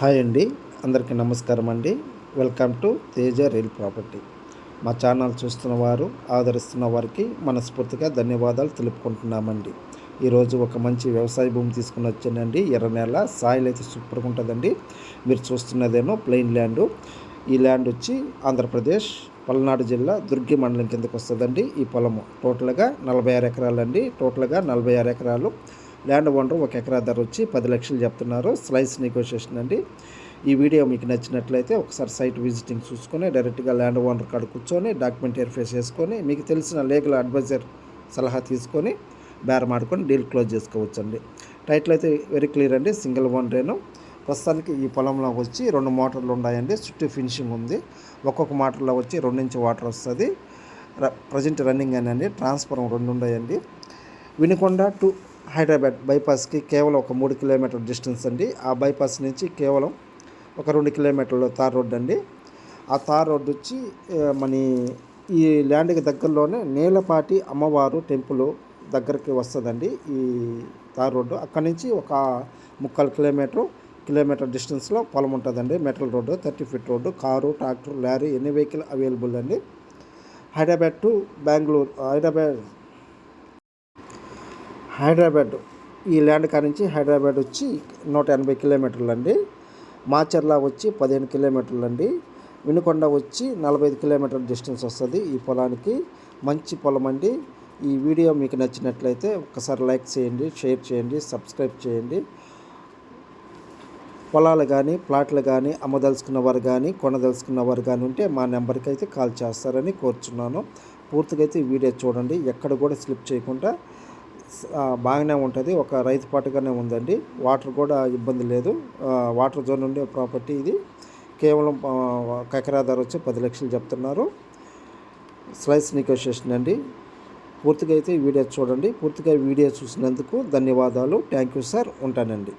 Hi అండి అందరికీ నమస్కారం అండి. Welcome to Teja real property. మా ఛానల్ చూస్తున్న వారు ఆదరిస్తున్న వారికి మనస్ఫూర్తిగా ధన్యవాదాలు తెలుపుకుంటున్నామండి. ఈరోజు ఒక మంచి వ్యవసాయ భూమి తీసుకుని వచ్చానండి. ఎర్ర నేల సాయిల్ అయితే సూపర్గా ఉంటుందండి. మీరు చూస్తున్నదేమో ప్లెయిన్ ల్యాండ్. ఈ ల్యాండ్ వచ్చి ఆంధ్రప్రదేశ్ పల్నాడు జిల్లా దుర్గి మండలం కిందకు వస్తుందండి. ఈ పొలము టోటల్గా నలభై ఆరు ఎకరాలు అండి టోటల్గా నలభై ఆరు ఎకరాలు ల్యాండ్ ఓనర్ ఒక ఎకరా ధర వచ్చి పది లక్షలు చెప్తున్నారు. స్లైస్ నెగోషియేషన్ అండి. ఈ వీడియో మీకు నచ్చినట్లయితే ఒకసారి సైట్ విజిటింగ్ చూసుకొని డైరెక్ట్గా ల్యాండ్ ఓనర్ కాడ కూర్చొని డాక్యుమెంట్ వెరిఫై చేసుకొని మీకు తెలిసిన లీగల్ అడ్వైజర్ సలహా తీసుకొని బేరం ఆడుకొని డీల్ క్లోజ్ చేసుకోవచ్చండి. టైటిల్ అయితే వెరీ క్లియర్ అండి. సింగిల్ వన్ రేను ప్రస్తుతానికి ఈ పొలంలో వచ్చి రెండు మోటార్లు ఉన్నాయండి. చుట్టూ ఫినిషింగ్ ఉంది. ఒక్కొక్క మోటార్లో వచ్చి రెండించి వాటర్ వస్తుంది. ప్రజెంట్ రన్నింగ్ అని అండి. ట్రాన్స్ఫార్మర్ రెండు ఉన్నాయండి. వినుకొండ టు హైదరాబాద్ బైపాస్కి కేవలం ఒక మూడు కిలోమీటర్ డిస్టెన్స్ అండి. ఆ బైపాస్ నుంచి కేవలం ఒక రెండు కిలోమీటర్ల తార్ రోడ్ అండి. ఆ తార్ రోడ్ వచ్చి మన ఈ ల్యాండ్కి దగ్గరలోనే నేలపాటి అమ్మవారు టెంపుల్ దగ్గరికి వస్తుందండి ఈ తార్ రోడ్డు. అక్కడి నుంచి ఒక ముక్కాలు కిలోమీటర్ కిలోమీటర్ డిస్టెన్స్లో పొలం ఉంటుందండి. Metal road thirty feet road car tractor lorry ఎన్ని వెహికల్ అవైలబుల్ అండి. హైదరాబాద్ టు బెంగళూరు హైదరాబాద్ హైదరాబాద్ ఈ ల్యాండ్ కాడ నుంచి హైదరాబాద్ వచ్చి నూట ఎనభై కిలోమీటర్లు అండి మాచర్ల వచ్చి పదిహేను కిలోమీటర్లు అండి వినుకొండ వచ్చి నలభై ఐదు కిలోమీటర్ల డిస్టెన్స్ వస్తుంది ఈ పొలానికి. మంచి పొలం అండి. ఈ వీడియో మీకు నచ్చినట్లయితే ఒకసారి లైక్ చేయండి షేర్ చేయండి సబ్స్క్రైబ్ చేయండి. పొలాలు కానీ ప్లాట్లు కానీ అమ్మదలుచుకున్న వారు కానీ కొనదలుచుకున్న వారు కానీ ఉంటే మా నెంబర్కి అయితే కాల్ చేస్తారని కోరుచున్నాను. పూర్తిగా అయితే వీడియో చూడండి. ఎక్కడ కూడా స్లిప్ చేయకుండా బాగానే ఉంటుంది. ఒక రైతు పాటుగానే ఉందండి. వాటర్ కూడా ఇబ్బంది లేదు. వాటర్ జోన్ ఉండే ప్రాపర్టీ ఇది. కేవలం ఆ, ఒక ఎకరా ధర వచ్చి పది లక్షలు చెప్తున్నారు. స్లైస్ నెగోషియేషన్ అండి. పూర్తిగా అయితే వీడియో చూడండి. పూర్తిగా వీడియో చూసినందుకు ధన్యవాదాలు. Thank you sir. ఉంటానండి.